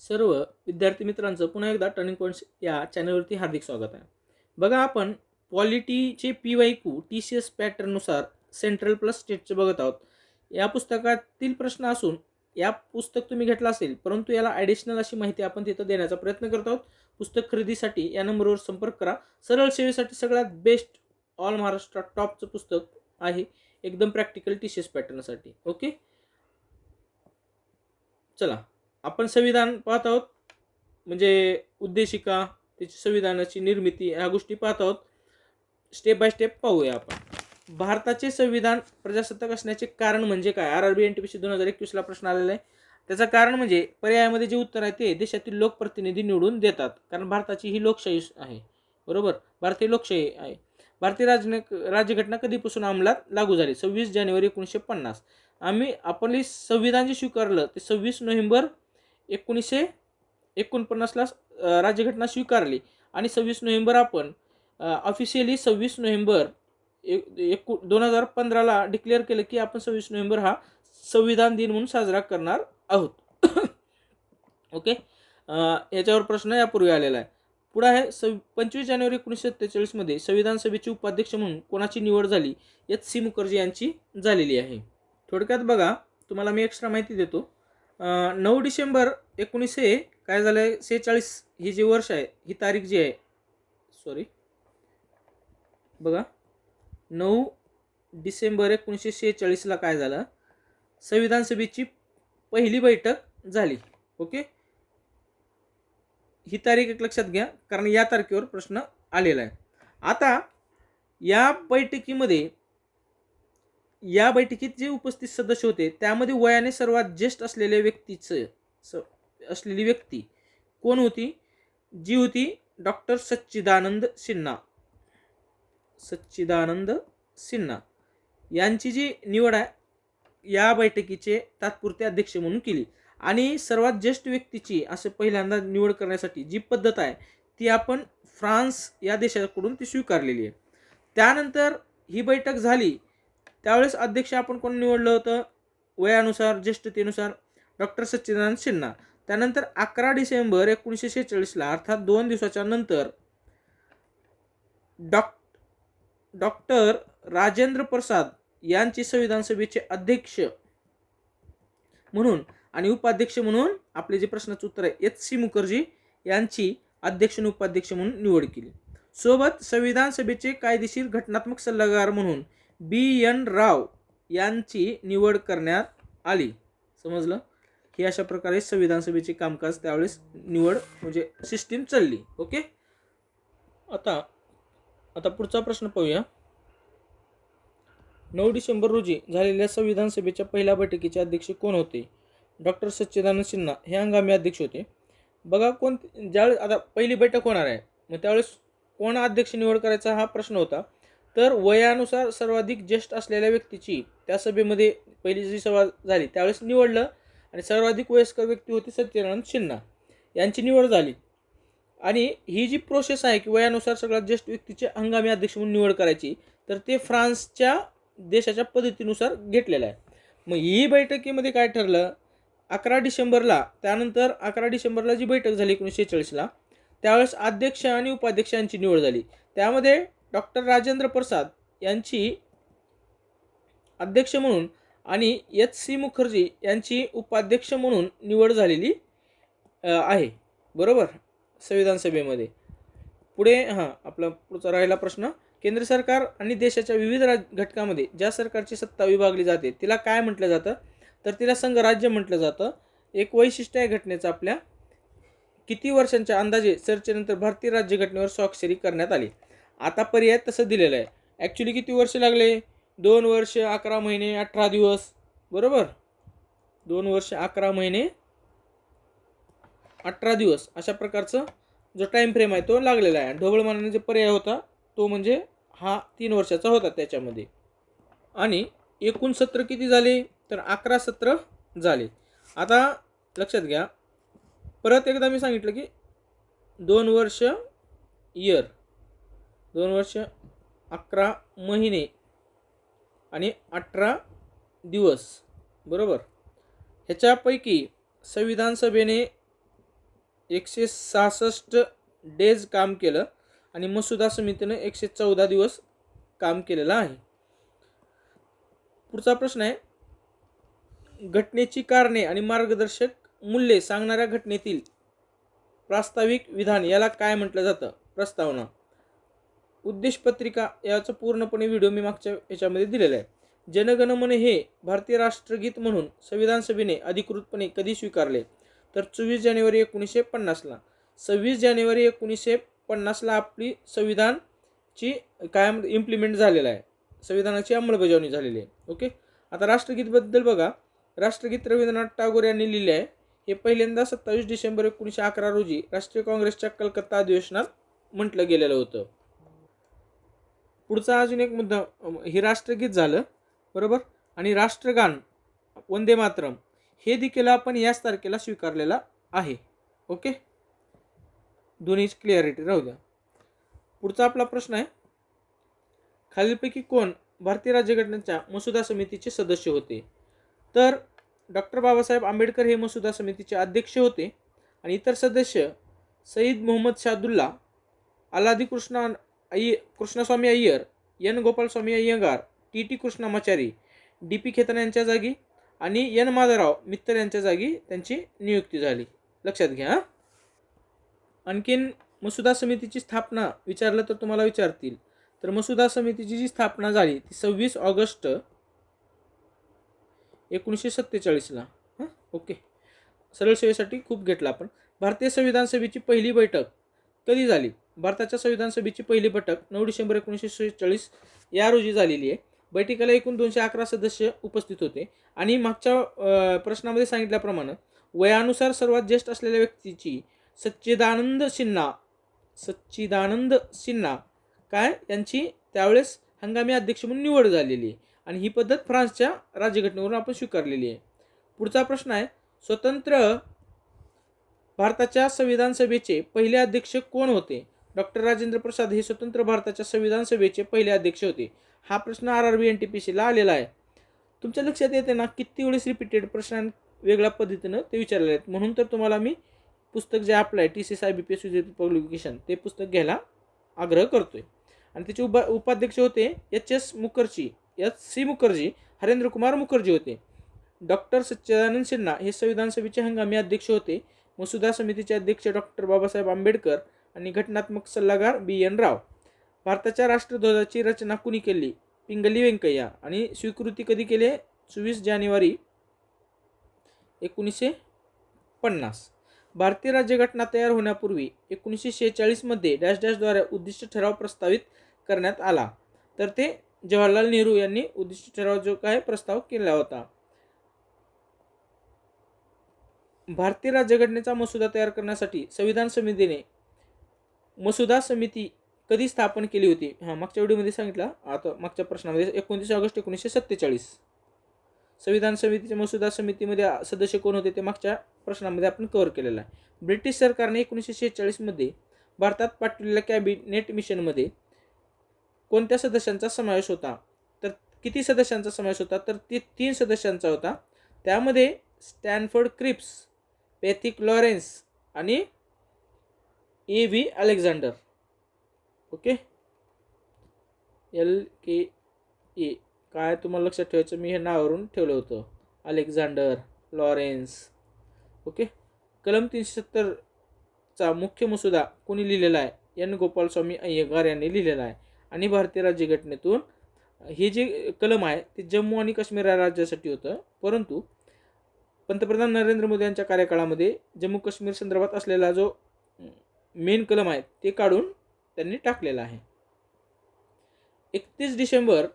सर्व विद्यार्थी मित्रांचं पुन्हा एकदा टर्निंग पॉईंट्स या चॅनलवरती हार्दिक स्वागत आहे. बघा आपण पॉलिटीचे P Y Q T C S पॅटर्ननुसार central plus स्टेटचे बघत आहोत. या पुस्तकातील प्रश्न असून या पुस्तक तुम्ही घेतलं असेल परंतु याला ॲडिशनल अशी माहिती आपण तिथं देण्याचा प्रयत्न करत आहोत. पुस्तक खरेदीसाठी या नंबरवर संपर्क करा. सरळ सेवेसाठी सगळ्यात बेस्ट ऑल महाराष्ट्रात टॉपचं पुस्तक आहे एकदम प्रॅक्टिकल टी सी एस पॅटर्नसाठी ओके चला. आपण संविधान पाहत आहोत म्हणजे उद्देशिका त्याची संविधानाची निर्मिती ह्या गोष्टी पाहत आहोत. स्टेप बाय स्टेप पाहूया आपण. भारताचे संविधान प्रजासत्ताक असण्याचे कारण म्हणजे काय? R R B N T P C दोन हजार एकवीसला प्रश्न आलेला आहे. त्याचं कारण म्हणजे पर्यायामध्ये जे उत्तर आहे ते देशातील लोकप्रतिनिधी निवडून देतात. कारण भारताची ही लोकशाही आहे. बरोबर? भारतीय लोकशाही आहे. भारतीय राजन राज्यघटना कधीपासून अंमलात लागू झाली? सव्वीस जानेवारी एकोणीसशे पन्नास. आम्ही आपण संविधान जे स्वीकारलं ते सव्वीस नोव्हेंबर एकोणीसशे एकोणपन्नासला राज्यघटना स्वीकारली. आणि सव्वीस नोव्हेंबर आपण ऑफिशियली सव्वीस नोव्हेंबर एक एकू दोन हजार पंधराला डिक्लेअर केलं की आपण सव्वीस नोव्हेंबर हा संविधान दिन म्हणून साजरा करणार आहोत. ओके याच्यावर प्रश्न यापूर्वी आलेला आहे. पुढं आहे सव पंचवीस जानेवारी एकोणीसशे सत्तेचाळीसमध्ये संविधान सभेचे उपाध्यक्ष म्हणून कोणाची निवड झाली यात सी मुखर्जी यांची झालेली आहे. थोडक्यात बघा तुम्हाला मी एक्स्ट्रा माहिती देतो. नऊ डिसेंबर एकोणीसशे काय झालं आहे सेहेचाळीस ही जी वर्ष आहे ही तारीख जी आहे सॉरी बघा. नऊ डिसेंबर एकोणीसशे सेहेचाळीसला काय झालं? संविधान सभेची पहिली बैठक झाली. ओके? ही तारीख एक लक्षात घ्या कारण या तारखेवर प्रश्न आलेला आहे. आता या बैठकीमध्ये या बैठकीत जे उपस्थित सदस्य होते त्यामध्ये वयाने सर्वात ज्येष्ठ असलेल्या व्यक्तीचं स असलेली व्यक्ती. कोण होती? जी होती डॉक्टर सच्चिदानंद सिन्हा. सच्चिदानंद सिन्हा. यांची जी निवड आहे या बैठकीचे तात्पुरते अध्यक्ष म्हणून केली. आणि सर्वात ज्येष्ठ व्यक्तीची असं पहिल्यांदा निवड करण्यासाठी जी पद्धत आहे ती आपण फ्रान्स या देशाकडून ती स्वीकारलेली आहे. त्यानंतर ही बैठक झाली. त्यावेळेस अध्यक्ष आपण कोण निवडलं होतं? वयानुसार ज्येष्ठतेनुसार डॉक्टर सच्चिदानंद सिन्हा. त्यानंतर अकरा डिसेंबर एकोणीसशे शेहेचाळीसला अर्थात दोन दिवसाच्या नंतर डॉक डॉक्टर राजेंद्र प्रसाद यांची संविधान सभेचे अध्यक्ष म्हणून आणि उपाध्यक्ष म्हणून आपले जे प्रश्नाचं उत्तर आहे एच सी मुखर्जी यांची अध्यक्ष आणि उपाध्यक्ष म्हणून निवड केली. सोबत संविधान सभेचे कायदेशीर घटनात्मक सल्लागार म्हणून बी एन राव यांची निवड करण्यात आली. समजलं? की अशा प्रकारे संविधान सभेचे कामकाज त्यावेळेस निवड म्हणजे सिस्टीम चालली. ओके आता आता पुढचा प्रश्न पाहूया. नऊ डिसेंबर रोजी झालेल्या संविधान सभेच्या पहिल्या बैठकीचे अध्यक्ष कोण होते? डॉक्टर सच्चिदानंद सिन्हा हे हंगामी अध्यक्ष होते. बघा कोण ज्यावेळेस आता पहिली बैठक होणार आहे मग त्यावेळेस कोण अध्यक्ष निवड करायचा हा प्रश्न होता. तर वयानुसार सर्वाधिक ज्येष्ठ असलेल्या व्यक्तीची त्या सभेमध्ये पहिली जी सभा झाली त्यावेळेस निवडलं आणि सर्वाधिक वयस्कर व्यक्ती होती सत्यनारायण सिन्हा यांची निवड झाली. आणि ही जी प्रोसेस आहे की वयानुसार सगळ्यात ज्येष्ठ व्यक्तीचे हंगामी अध्यक्ष म्हणून निवड करायची तर ते फ्रान्सच्या देशाच्या पद्धतीनुसार घेतलेलं आहे. मग ही बैठकीमध्ये काय ठरलं? अकरा डिसेंबरला त्यानंतर अकरा डिसेंबरला जी बैठक झाली एकोणीसशे चाळीसला त्यावेळेस अध्यक्ष आणि उपाध्यक्षांची निवड झाली. त्यामध्ये डॉक्टर राजेंद्र प्रसाद यांची अध्यक्ष म्हणून आणि एच सी मुखर्जी यांची उपाध्यक्ष म्हणून निवड झालेली आहे. बरोबर? संविधान सभेमध्ये पुढे हां आपला पुढचा राहिला प्रश्न. केंद्र सरकार आणि देशाच्या विविध राज घटकामध्ये ज्या सरकारची सत्ता विभागली जाते तिला काय म्हटलं जातं? तर तिला संघराज्य म्हटलं जातं. एक वैशिष्ट्य आहे घटनेचं आपल्या. किती वर्षांच्या अंदाजे चर्चेनंतर भारतीय राज्यघटनेवर स्वाक्षरी करण्यात आली. आता पर्याय तसं दिलेलं आहे. ॲक्च्युली किती वर्ष लागले? दोन वर्ष अकरा महिने अठरा दिवस. बरोबर? दोन वर्ष अकरा महिने अठरा दिवस. अशा प्रकारचं जो टाईम फ्रेम आहे तो लागलेला आहे. ढोबळ मानाने जे पर्याय होता तो म्हणजे हा तीन वर्षाचा होता त्याच्यामध्ये. आणि एकूण सत्र किती झाले? तर अकरा सत्र झाले. आता लक्षात घ्या. परत एकदा मी सांगितलं की दोन वर्ष इयर दोन वर्ष अकरा महिने. आणि अठरा दिवस बरोबर? ह्याच्यापैकी संविधान सभेने एकशे सहासष्ट डेज काम केलं आणि मसुदा समितीनं एकशे चौदा दिवस काम केलेलं आहे. पुढचा प्रश्न आहे घटनेची कारणे आणि मार्गदर्शक मूल्ये सांगणाऱ्या घटनेतील प्रास्ताविक विधान याला काय म्हटलं जातं? प्रस्तावना. उद्देश पत्रिका पूर्णपणे व्हिडिओ मी मागच्या याच्यामध्ये दिलेला आहे. जनगण मन हे भारतीय राष्ट्रगीत म्हणून संविधान सभेने अधिकृतपणे कधी स्वीकारले? तर चोवीस जानेवारी एकोणीसशे पन्नासला. सव्वीस जानेवारी एकोणीसशे पन्नासला आपली संविधानची कायम इम्प्लिमेंट झालेला आहे. संविधानाची अंमलबजावणी झालेली आहे. ओके? आता राष्ट्रगीतबद्दल बघा. राष्ट्रगीत रवींद्रनाथ टागोर यांनी लिहिले आहे. हे पहिल्यांदा सत्तावीस डिसेंबर एकोणीसशे अकरा रोजी राष्ट्रीय काँग्रेसच्या कलकत्ता अधिवेशनात म्हटलं गेलेलं होतं. पुढचा अजून एक मुद्दा हे राष्ट्रगीत झालं बरोबर? आणि राष्ट्रगान वंदे मातरम हे देखील आपण याच तारखेला स्वीकारलेला आहे. ओके? दोन्हीच क्लिअरिटी राहू द्या. पुढचा आपला प्रश्न आहे खालीलपैकी कोण भारतीय राज्यघटनेच्या मसुदा समितीचे सदस्य होते? तर डॉक्टर बाबासाहेब आंबेडकर हे मसुदा समितीचे अध्यक्ष होते आणि इतर सदस्य Saeed Mohammad Saadulla Alladi Krishna अय्य Krishnaswami Ayyar N Gopalaswami Ayyangar T T Krishnamachari D P Khaitan यांच्या जागी आणि एन माधवराव मित्तर यांच्या जागी त्यांची नियुक्ती झाली. लक्षात घ्या हां. आणखीन मसुदा समितीची स्थापना विचारलं तर तुम्हाला विचारतील. तर मसुदा समितीची जी स्थापना झाली ती सव्वीस ऑगस्ट एकोणीसशे सत्तेचाळीसला हां. ओके. सरळ सेवेसाठी खूप घेतला आपण. भारतीय संविधान सभेची पहिली बैठक कधी झाली? भारताच्या संविधान सभेची पहिली बैठक नऊ डिसेंबर एकोणीसशे शेहेचाळीस या रोजी झालेली आहे. बैठकीला एकूण दोनशे अकरा सदस्य उपस्थित होते. आणि मागच्या प्रश्नामध्ये सांगितल्याप्रमाणे वयानुसार सर्वात ज्येष्ठ असलेल्या व्यक्तीची सच्चिदानंद सिन्हा सच्चिदानंद सिन्हा काय? यांची त्यावेळेस हंगामी अध्यक्ष म्हणून निवड झालेली आहे. आणि ही पद्धत फ्रान्सच्या राज्यघटनेवरून आपण स्वीकारलेली आहे. पुढचा प्रश्न आहे स्वतंत्र भारताच्या संविधान सभेचे पहिले अध्यक्ष कोण होते? डॉक्टर राजेंद्र प्रसाद हे स्वतंत्र भारताच्या संविधान सभेचे पहिले अध्यक्ष होते. हा प्रश्न R R B N T P सीला आलेला आहे. तुमच्या लक्षात येते ना किती वेळेस रिपीटेड प्रश्न वेगळ्या पद्धतीनं ते विचारलेले आहेत. म्हणून तर तुम्हाला मी पुस्तक जे आपलं आहे टी सी साय I B P S publication ते पुस्तक घ्यायला आग्रह करतोय. आणि त्याचे उप उपाध्यक्ष होते H S Mukherjee H C Mukherjee Harendra Kumar Mukherjee होते. डॉक्टर सच्चिदानंद सिन्हा हे संविधान सभेचे हंगामी अध्यक्ष होते. मसुदा समितीचे अध्यक्ष डॉक्टर बाबासाहेब आंबेडकर आणि घटनात्मक सल्लागार बी एन राव. भारताच्या राष्ट्रध्वजाची रचना कुणी केली? पिंगली व्यंकय्या आणि स्वीकृती कधी केली चोवीस जानेवारी एकोणीसशे पन्नास. भारतीय राज्यघटना तयार होण्यापूर्वी एकोणीसशे शेहेचाळीसमध्ये डॅश डॅशद्वारे उद्दिष्ट ठराव प्रस्तावित करण्यात आला. तर ते जवाहरलाल नेहरू यांनी उद्दिष्ट ठराव जो काय प्रस्ताव केला होता. भारतीय राज्यघटनेचा मसुदा तयार करण्यासाठी संविधान समितीने मसुदा समिती कधी स्थापन केली होती? हां मागच्या व्हिडिओमध्ये सांगितलं. आता मागच्या प्रश्नामध्ये एकोणतीस ऑगस्ट एकोणीसशे सत्तेचाळीस. संविधान समितीच्या मसुदा समितीमध्ये सदस्य कोण होते ते मागच्या प्रश्नामध्ये आपण कव्हर केलेलं आहे. ब्रिटिश सरकारने एकोणीसशे शेहेचाळीसमध्ये भारतात पाठवलेल्या कॅबिनेट मिशनमध्ये कोणत्या सदस्यांचा समावेश होता? तर किती सदस्यांचा समावेश होता? तर ती तीन सदस्यांचा होता. त्यामध्ये स्टॅनफोर्ड क्रिप्स पॅथिक लॉरेन्स आणि A V Alexander. Okay? L K A. काय तुम्हाला लक्षात ठेवायचं? मी हे नावावरून ठेवलं होतं. Alexander Lawrence. ओके? कलम तीनशे सत्तरचा मुख्य मसुदा कोणी लिहिलेला आहे? एन. गोपालस्वामी अय्यंगार यांनी लिहिलेला आहे. आणि भारतीय राज्यघटनेतून हे जे कलम आहे ते जम्मू आणि काश्मीर या राज्यासाठी होतं. परंतु पंतप्रधान नरेंद्र मोदी यांच्या कार्यकाळामध्ये जम्मू काश्मीर संदर्भात असलेला जो मेन कलम आहे ते काढून त्यांनी टाकलेलं आहे. एकतीस डिसेंबर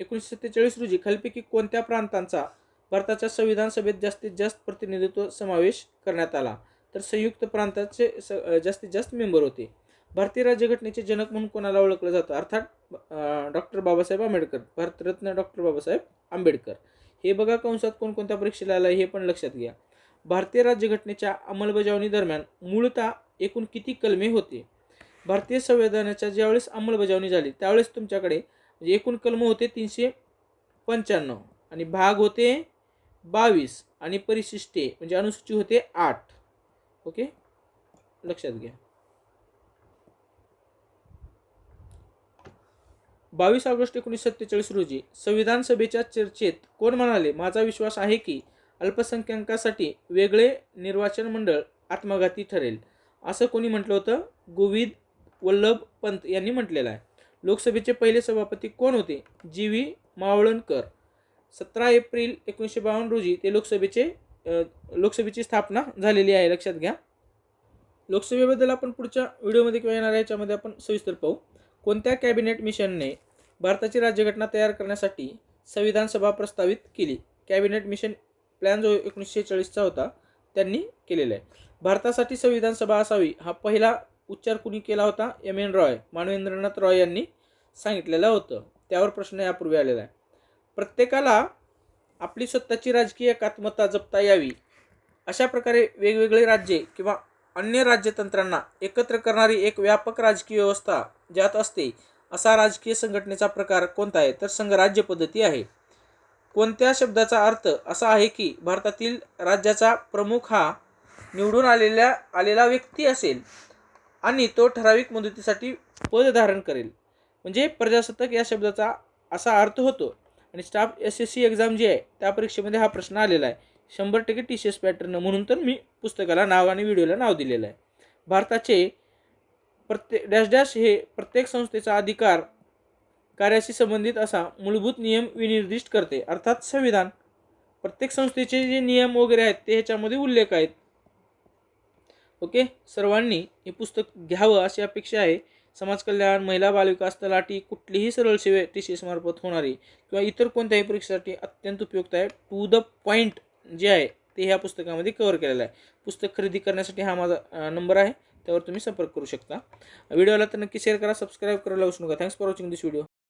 एकोणीसशे सत्तेचाळीस रोजी खालीपैकी कोणत्या प्रांतांचा भारताच्या संविधान सभेत जास्तीत जास्त प्रतिनिधित्व समावेश करण्यात आला? तर संयुक्त प्रांताचे स जास्तीत जास्त मेंबर होते. भारतीय राज्यघटनेचे जनक म्हणून कोणाला ओळखलं जातं? अर्थात डॉक्टर बाबासाहेब आंबेडकर भारतरत्न डॉक्टर बाबासाहेब आंबेडकर. हे बघा कंसात कोणकोणत्या परीक्षेला आलं हे पण लक्षात घ्या. भारतीय राज्यघटनेच्या अंमलबजावणी दरम्यान मूळतः एकूण किती कलमे होते? भारतीय संविधानाच्या ज्यावेळेस अंमलबजावणी झाली त्यावेळेस तुमच्याकडे म्हणजे एकूण कलम होते तीनशे पंच्याण्णव आणि भाग होते बावीस आणि परिशिष्टे म्हणजे अनुसूची होते आठ. ओके? लक्षात घ्या. बावीस ऑगस्ट एकोणीसशे सत्तेचाळीस रोजी संविधान सभेच्या चर्चेत कोण म्हणाले माझा विश्वास आहे की अल्पसंख्याकासाठी वेगळे निर्वाचन मंडळ आत्मघाती ठरेल. असं कोणी म्हटलं होतं? गोविंद वल्लभ पंत यांनी म्हटलेलं आहे. लोकसभेचे पहिले सभापती कोण होते? जी. व्ही. मावळणकर. सतरा एप्रिल एकोणीसशे बावन्न रोजी ते लोकसभेचे लोकसभेची स्थापना झालेली आहे. लक्षात घ्या. लोकसभेबद्दल आपण पुढच्या व्हिडिओमध्ये किंवा येणाऱ्या याच्यामध्ये आपण सविस्तर पाहू. कोणत्या कॅबिनेट मिशनने भारताची राज्यघटना तयार करण्यासाठी संविधान सभा प्रस्तावित केली? कॅबिनेट मिशन प्लॅन जो एकोणीसशे चाळीसचा होता त्यांनी केलेला आहे. भारतासाठी संविधान सभा असावी हा पहिला उच्चार कुणी केला होता? एम एन रॉय मानवेंद्रनाथ रॉय यांनी सांगितलेलं होतं. त्यावर प्रश्न यापूर्वी आलेला आहे. प्रत्येकाला आपली स्वतःची राजकीय एकात्मता जपता यावी. अशा प्रकारे वेगवेगळे राज्ये किंवा अन्य राज्यतंत्रांना एकत्र करणारी एक व्यापक राजकीय व्यवस्था ज्यात असते असा राजकीय संघटनेचा प्रकार कोणता आहे? तर संघराज्य पद्धती आहे. कोणत्या शब्दाचा अर्थ असा आहे की भारतातील राज्याचा प्रमुख हा निवडून आलेल्या आलेला व्यक्ती असेल आणि तो ठराविक मुदतीसाठी पद धारण करेल. म्हणजे प्रजासत्ताक या शब्दाचा असा अर्थ होतो. आणि staff S S C exam जी आहे त्या परीक्षेमध्ये हा प्रश्न आलेला आहे. शंभर टक्के टी सी एस पॅटर्न म्हणून तर मी पुस्तकाला नाव आणि व्हिडिओला नाव दिलेलं आहे. भारताचे प्रत्येक डॅश डॅश हे प्रत्येक संस्थेचा अधिकार कार्याशी संबंधित असा मूलभूत नियम विनिर्दिष्ट करते. अर्थात संविधान. प्रत्येक संस्थेचे जे नियम वगैरे आहेत ते ह्याच्यामध्ये उल्लेख आहेत. ओके? सर्वांनी हे पुस्तक घ्यावं अशी अपेक्षा आहे. समाज कल्याण महिला बालविकास तलाठी कुठलीही सरळ सेवे टी सी एसमार्फत होणारी किंवा इतर कोणत्याही परीक्षेसाठी अत्यंत उपयुक्त आहे. टू द पॉईंट जे आहे ते ह्या पुस्तकामध्ये कव्हर केलेलं आहे. पुस्तक खरेदी करण्यासाठी हा माझा नंबर आहे. त्यावर तुम्ही संपर्क करू शकता. व्हिडिओला तर नक्की शेअर करा सबस्क्राईब करायला विसरू नका. Thanks for watching this video